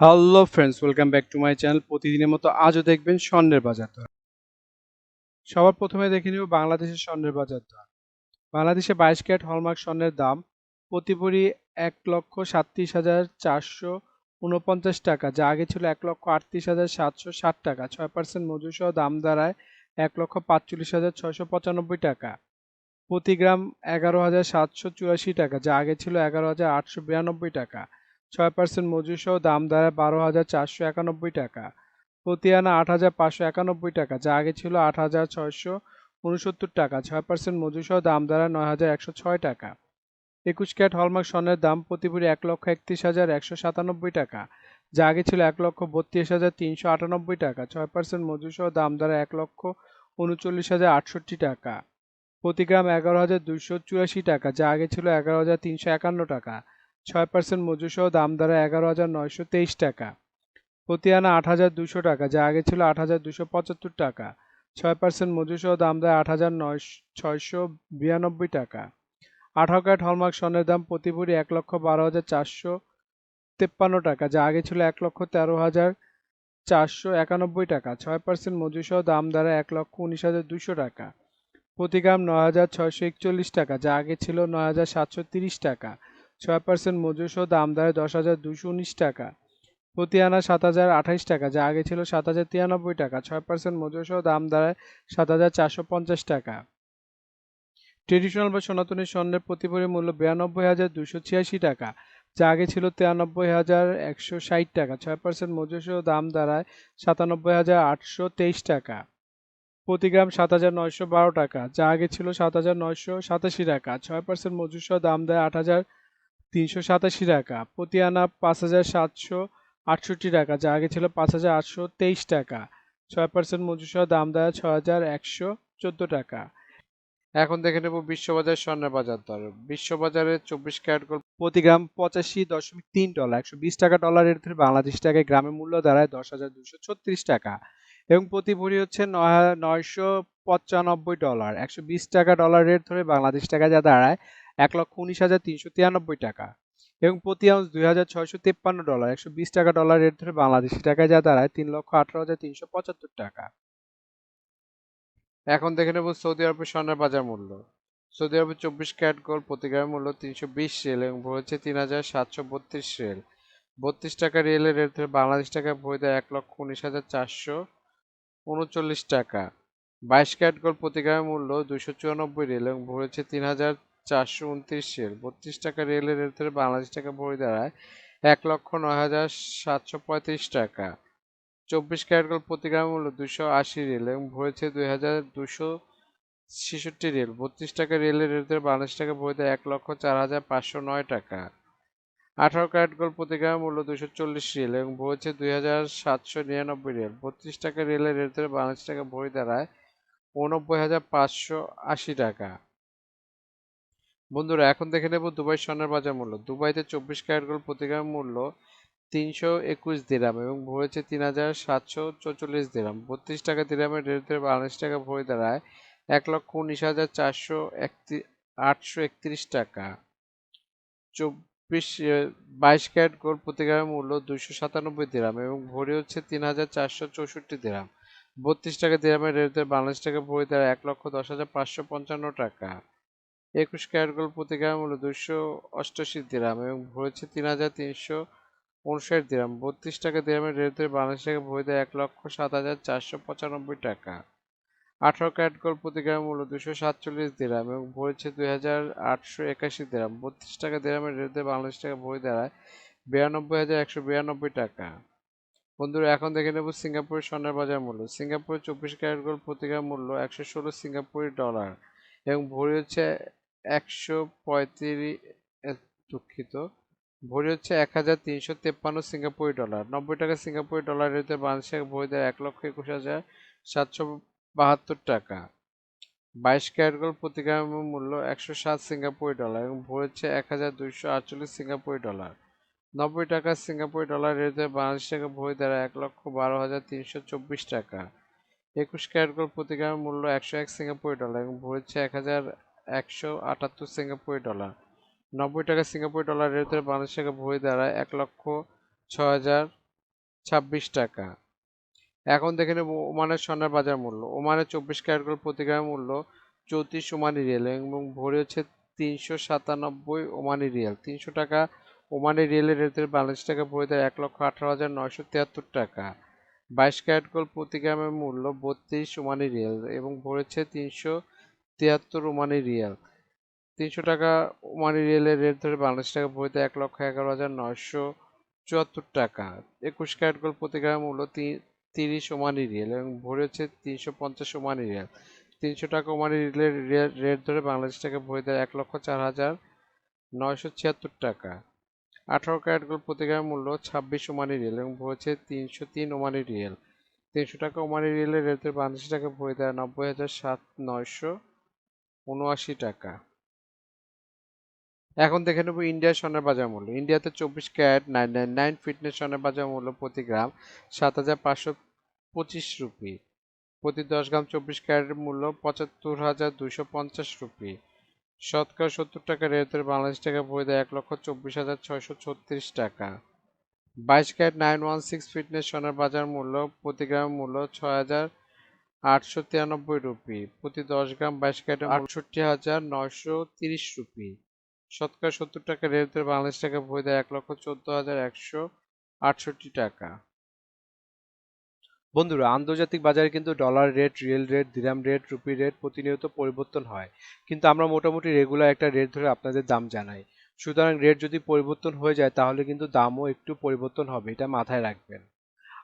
Hello friends welcome back to my channel প্রতিদিনের মতো আজও দেখবেন স্বর্ণের বাজার দর। সবার প্রথমে দেখে নিব বাংলাদেশের স্বর্ণের বাজার দর। বাংলাদেশে বাইশ ক্যারেট হলমার্ক স্বর্ণের দাম প্রতি ভরি এক লক্ষ সাতত্রিশ হাজার চারশো উনপঞ্চাশ টাকা, যা আগে ছিল এক লক্ষ আটত্রিশ হাজার সাতশো ষাট টাকা। ছয় পার্সেন্ট মজুর সহ দাম দাঁড়ায় এক লক্ষ পাঁচচল্লিশ হাজার ছয়শো পঁচানব্বই টাকা। প্রতি গ্রাম এগারো হাজার সাতশো চুরাশি টাকা, যা আগে ছিল এগারো হাজার আটশো বিরানব্বই টাকা। ছয় পার্সেন্ট মজুর সহ দাম দাঁড়ায় বারো হাজার চারশো একানব্বই টাকা। প্রতি আনা আট হাজার পাঁচশো একানব্বই টাকা, যা আগে ছিল আট হাজার ছয়শো উনসত্তর টাকা। ছয় পার্সেন্ট মজুর সহ দাম দাঁড়ায় নয় হাজার একশো ছয় টাকা। একুশ ক্যাট হলমার্ক স্বর্ণের দাম প্রতি ভরি এক লক্ষ একত্রিশ হাজার একশো সাতানব্বই টাকা, যা আগে ছিল এক লক্ষ বত্রিশ হাজার তিনশো আটানব্বই টাকা। ছয় পার্সেন্ট মজুর সহ দাম দাঁড়ায় এক লক্ষ উনচল্লিশ হাজার আটষট্টি টাকা। প্রতি গ্রাম এগারো হাজার দুইশো চুরাশি টাকা, যা আগে ছিল এগারো হাজার তিনশো একান্ন টাকা। ছয় পার্সেন্ট মজুর সহ দাম দাঁড়ায় এগারো হাজার নয়শো তেইশ টাকা। প্রতি আনা আট হাজার দুশো টাকা, যা আগে ছিল আট হাজার দুশো পঁচাত্তর টাকা। ছয় পার্সেন্ট মজুর সহ দাম দেয় আট হাজার নয় ছয়শো বিরানব্বই টাকা। আঠারো ক্যারেট হলমার্ক স্বর্ণের দাম প্রতি ভরি এক লক্ষ বারো হাজার চারশো তেপ্পান্ন টাকা, যা আগে ছিল এক লক্ষ তেরো হাজার চারশো একানব্বই টাকা। ছয় পার্সেন্ট মজুর সহ দাম দাঁড়ায় এক লক্ষ উনিশ হাজার দুশো টাকা। প্রতি গ্রাম নয় হাজার ছয়শো একচল্লিশ টাকা, যা আগে ছিল নয় হাজার সাতশো তিরিশ টাকা। ছয় পার্সেন্ট মজুর দাম দাঁড়ায় দশ হাজার দুশো উনিশ টাকা। প্রতি আনা সাত হাজার আঠাইশ টাকা, যা আগে ছিল সাত হাজার তিরানব্বই টাকা। ছয় পার্সেন্ট মজুর দাম দাঁড়ায় সাত হাজার চারশো পঞ্চাশ টাকা। ট্রেডিশনাল বা সনাতনী স্বর্ণের প্রতি ভরি মূল্য বিরানব্বই হাজার দুশো ছিয়াশি টাকা, যা আগে ছিল তিরানব্বই হাজার একশো ষাট টাকা। ছয় পার্সেন্ট মজুর দাম দাঁড়ায় সাতানব্বই হাজার আটশো তেইশ টাকা। প্রতি গ্রাম সাত হাজার নয়শো বারো টাকা, যা আগে ছিল সাত হাজার নয়শো সাতাশি টাকা। ছয় পার্সেন্ট মজুর দাম দেয় আট হাজার তিনশো সাতাশি টাকা। প্রতি আনা পাঁচ হাজার সাতশো আটষট্টি টাকা, যা আগে ছিল পাঁচ হাজার আটশো তেইশ টাকা। ছয় পার্সেন্ট মজুর সহ দাম দেয় ছয় হাজার একশো চোদ্দ টাকা। এখন দেখে নেব বিশ্ববাজার স্বর্ণের বাজার দর। বিশ্ববাজারে চব্বিশ ক্যারেট গোল্ড প্রতি গ্রাম পঁচাশি দশমিক তিন ডলার, একশো বিশ টাকা ডলারের ধরে বাংলাদেশ টাকায় গ্রামের মূল্য দাঁড়ায় দশ হাজার দুশো ছত্রিশ টাকা এবং প্রতি ভরি হচ্ছে নয় নয়শো পঁচানব্বই ডলার, একশো বিশ টাকা ডলার রেট ধরে বাংলাদেশ টাকা যা দাঁড়ায় এক লক্ষ উনিশ হাজার তিনশো তিরানব্বই টাকা এবং প্রতি আউন্স দুই হাজার ছয়শো তেপ্পান্ন ডলার, একশো বিশ টাকা ডলার রেট ধরে বাংলাদেশি টাকায় যা দাঁড়ায় তিন লক্ষ আঠারো হাজার তিনশো পঁচাত্তর টাকা। এখন দেখে নেব সৌদি আরবের স্বর্ণের বাজার মূল্য। সৌদি আরবের চব্বিশ ক্যারেট গোল্ড প্রতি গ্রামের মূল্য তিনশো বিশ রেল এবং ভরেছে তিন হাজার সাতশো বত্রিশ রেল বত্রিশ টাকা রেলের রেট ধরে বাংলাদেশ টাকায় ভরে দেয় এক লক্ষ উনিশ হাজার চারশো উনচল্লিশ টাকা। বাইশ ক্যারেট গোল্ড প্রতি গ্রামের মূল্য দুশো চুরানব্বই রেল এবং ভরেছে তিন হাজার চারশো উনত্রিশ রেল বত্রিশ টাকা রেলের রেট বাংলাদেশ টাকা ভরে দাঁড়ায় এক লক্ষ নয় হাজার সাতশো পঁয়ত্রিশ টাকা। চব্বিশ ক্যারেট গোল্ড প্রতি গ্রামের মূল্য দুশো আশি রেল এবং ভরেছে দুই হাজার দুশো ছেষট্টি রেল বত্রিশ টাকা রেলের রেট ধরে বাংলাদেশ টাকা ভরে দেয় এক লক্ষ চার হাজার পাঁচশো নয় টাকা। আঠারো ক্যারেট গোল্ড প্রতি গ্রামের মূল্য দুশো চল্লিশ রেল এবং ভরেছে দুই হাজার সাতশো নিরানব্বই রেল বত্রিশ টাকা রেলের রেট ধরে বাংলাদেশ টাকা ভরে দাঁড়ায় উনব্বই হাজার পাঁচশো আশি টাকা। বন্ধুরা, এখন দেখে নেব দুবাই স্বর্ণের বাজার মূল্য। দুবাইতে চব্বিশ ক্যারেট গোল্ড প্রতি গ্রাম মূল্য তিনশো একুশ দিরাম এবং ভরেছে তিন হাজার সাতশো চৌচল্লিশ দিরাম। বত্রিশ টাকা দিরামের রেট ধরে বাংলাদেশ টাকা ভরে দাঁড়ায় এক লক্ষ উনিশ হাজার চারশো আটশো একত্রিশ টাকা। চব্বিশ বাইশ ক্যারেট গোল্ড প্রতি গ্রামের মূল্য দুইশো সাতানব্বই দিরাম এবং ভরি হচ্ছে তিন হাজার চারশো চৌষট্টি দিরাম। বত্রিশ টাকা দিরামের রেট ধরে বাংলাদেশ টাকা ভরে দাঁড়ায় এক লক্ষ দশ হাজার পাঁচশো পঞ্চান্ন টাকা। একুশ ক্যারেট গোল্ড প্রতি গ্রাম মূল্য দুশো অষ্টাশি দিরাম এবং ভরেছে তিন হাজার তিনশো উনষাট দিরাম। বত্রিশ টাকা দিরামের রেট বাংলাদেশ টাকা ভরে দেয় এক লক্ষ সাত হাজার চারশো পঁচানব্বই টাকা। আঠারো ক্যারেট গোল্ড প্রতি গ্রাম মূল্য দুশো সাতচল্লিশ দিরাম এবং ভরেছে দুই হাজার আটশো একাশি দিরাম। বত্রিশ টাকা দিরামের রেট বাংলাদেশ টাকা ভরে দাঁড়ায় বিরানব্বই হাজার একশো বিরানব্বই টাকা। বন্ধুরা, এখন দেখে নেব সিঙ্গাপুরের স্বর্ণের বাজার মূল্য। সিঙ্গাপুরের চব্বিশ ক্যারেট গোল্ড প্রতি গ্রাম মূল্য একশো ষোলো সিঙ্গাপুরি ডলার এবং ভরি হচ্ছে একশো পঁয়ত্রিশ দুঃখিত। ভরি হচ্ছে এক হাজার তিনশো তেপ্পান্ন সিঙ্গাপুরি ডলার। নব্বই টাকা সিঙ্গাপুরি ডলার রেটে বাংলাদেশ টাকা ভরি দেয় এক লক্ষ একুশ হাজার সাতশো বাহাত্তর টাকা। বাইশ ক্যারেট গোল্ড প্রতি গ্রামের মূল্য একশো সাত সিঙ্গাপুরি ডলার এবং ভরেছে এক হাজার দুইশো আটচল্লিশ সিঙ্গাপুরি ডলার। নব্বই টাকা সিঙ্গাপুরি ডলার রেটে বাংলাদেশ টাকা ভরি দ্বারা এক লক্ষ বারো হাজার তিনশো চব্বিশ টাকা। একুশ ক্যারেট গোল্ড প্রতি গ্রামের মূল্য একশো এক সিঙ্গাপুরি ডলার এবং ভরেছে এক হাজার একশো আটাত্তর সিঙ্গাপুরি ডলার। নব্বই টাকা সিঙ্গাপুরি ডলার রেট ধরে বাংলাদেশ টাকা ভরি দাঁড়ায় এক লক্ষ ছ হাজার ছাব্বিশ টাকা। এখন দেখে নেব ওমানের স্বর্ণের বাজার মূল্য। ওমানের চব্বিশ ক্যারেট গোল্ড প্রতি গ্রাম মূল্য চৌত্রিশ ওমানি রিয়েল এবং ভরি হচ্ছে তিনশো সাতানব্বই ওমানি রিয়েল। তিনশো টাকা ওমানি রিয়েলের রেটের বাংলাদেশ টাকা ভরি দেয় এক লক্ষ আঠারো হাজার নয়শো তিয়াত্তর টাকা। বাইশ ক্যারেট গোল্ড প্রতি গ্রামের মূল্য বত্রিশ ওমানি রিয়েল এবং ভরেছে তিনশো তিয়াত্তর ওমানি রিয়েল। তিনশো টাকা ওমানি রিয়েলের রেট ধরে বাংলাদেশ টাকা ভরিতে এক লক্ষ এগারো হাজার নয়শো চুয়াত্তর টাকা। একুশ ক্যারেট গোল্ড প্রতি গ্রাম মূল্য তিরিশ ওমানি রিয়েল এবং ভরি হচ্ছে তিনশো পঞ্চাশ ওমানি রিয়েল। তিনশো টাকা ওমানি রিয়েলের রেট ধরে বাংলাদেশ টাকা ভরিতে এক লক্ষ চার হাজার নয়শো ছিয়াত্তর টাকা। আঠারো ক্যারেট গোল্ড প্রতি গ্রাম মূল্য ছাব্বিশ ওমানি রিয়েল এবং ভরেছে তিনশো তিন ওমানি রিয়েল। তিনশো টাকা ওমানি রিয়েলের রেট ধরে বাংলাদেশ টাকা ভরি দেয় নব্বই হাজার সাত নয়শো উনআশি টাকা। এখন দেখে নেব ইন্ডিয়ার স্বর্ণের বাজার মূল্য। ইন্ডিয়াতে চব্বিশ carat, nine nine nine fitness স্বর্ণের বাজার মূল্য প্রতি গ্রাম সাত হাজার পাঁচশো পঁচিশ রুপি। প্রতি দশ গ্রাম চব্বিশ ক্যারেটের মূল্য পঁচাত্তর হাজার দুশো পঞ্চাশ রুপি। শতকরা সত্তর টাকা রেটের বাংলাদেশ টাকা বই দেয় এক লক্ষ চব্বিশ হাজার ছয়শো ছত্রিশ টাকা। বাইশ carat, nine one six fitness সোনার বাজার মূল্য প্রতি গ্রাম মূল্য ছয় হাজার আটশো তিরানব্বই রুপি। প্রতি দশ গ্রাম বাইশ ক্যারেটের আটষট্টি হাজার নয়শো তিরিশ রুপি। শতকরা সত্তর টাকা রেটের বাংলাদেশ টাকা বই দেয় এক লক্ষ চোদ্দ হাজার একশো আটষট্টি টাকা। বন্ধুরা, আন্তর্জাতিক বাজারে কিন্তু dollar rate riyal rate dirham rate rupee rate প্রতিনিয়ত পরিবর্তন হয়। কিন্তু আমরা মোটামুটি রেগুলার একটা রেট ধরে আপনাদের দাম জানাই। সুতরাং রেট যদি পরিবর্তন হয়ে যায়, তাহলে কিন্তু দামও একটু পরিবর্তন হবে, এটা মাথায় রাখবেন।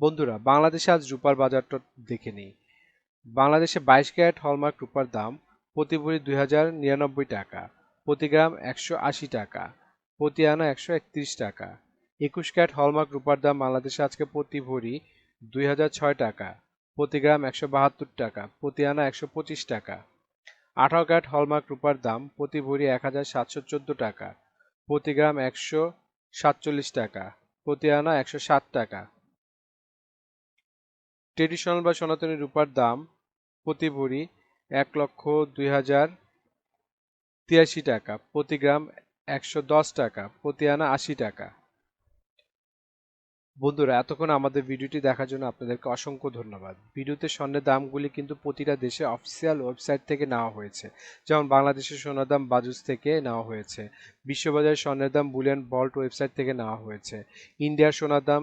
বন্ধুরা, বাংলাদেশে আজ রূপার বাজারটা দেখে নিই। বাংলাদেশে বাইশ ক্যারেট হলমার্ক রূপার দাম প্রতি ভরি দুই হাজার নিরানব্বই টাকা, প্রতি গ্রাম একশো আশি টাকা, প্রতি আনা একশো একত্রিশ টাকা। একুশ ক্যারেট হলমার্ক রূপার দাম বাংলাদেশে আজকে প্রতি ভরি দুই হাজার ছয় টাকা, প্রতি গ্রাম একশো বাহাত্তর টাকা, প্রতি আনা একশো পঁচিশ টাকা। আঠারো ক্যারেট হলমার্ক রূপার দাম প্রতি ভরি এক হাজার সাতশো চোদ্দ টাকা, প্রতি গ্রাম একশো সাতচল্লিশ টাকা, প্রতি আনা একশো ষাট টাকা। ট্রেডিশনাল বা সনাতনী রূপার দাম প্রতি ভরি এক লক্ষ দুই হাজার তিরাশি টাকা, প্রতি গ্রাম একশো দশ টাকা, প্রতি আনা আশি টাকা। বন্ধুরা, এতক্ষণ আমাদের ভিডিওটি দেখার জন্য আপনাদেরকে অসংখ্য ধন্যবাদ। ভিডিওতে স্বর্ণের দামগুলি কিন্তু প্রতিটা দেশে অফিসিয়াল ওয়েবসাইট থেকে নেওয়া হয়েছে। যেমন বাংলাদেশের সোনার দাম বাজুস থেকে নেওয়া হয়েছে। বিশ্ববাজারের স্বর্ণের দাম বুলিয়ান বল্ট ওয়েবসাইট থেকে নেওয়া হয়েছে। ইন্ডিয়ার সোনার দাম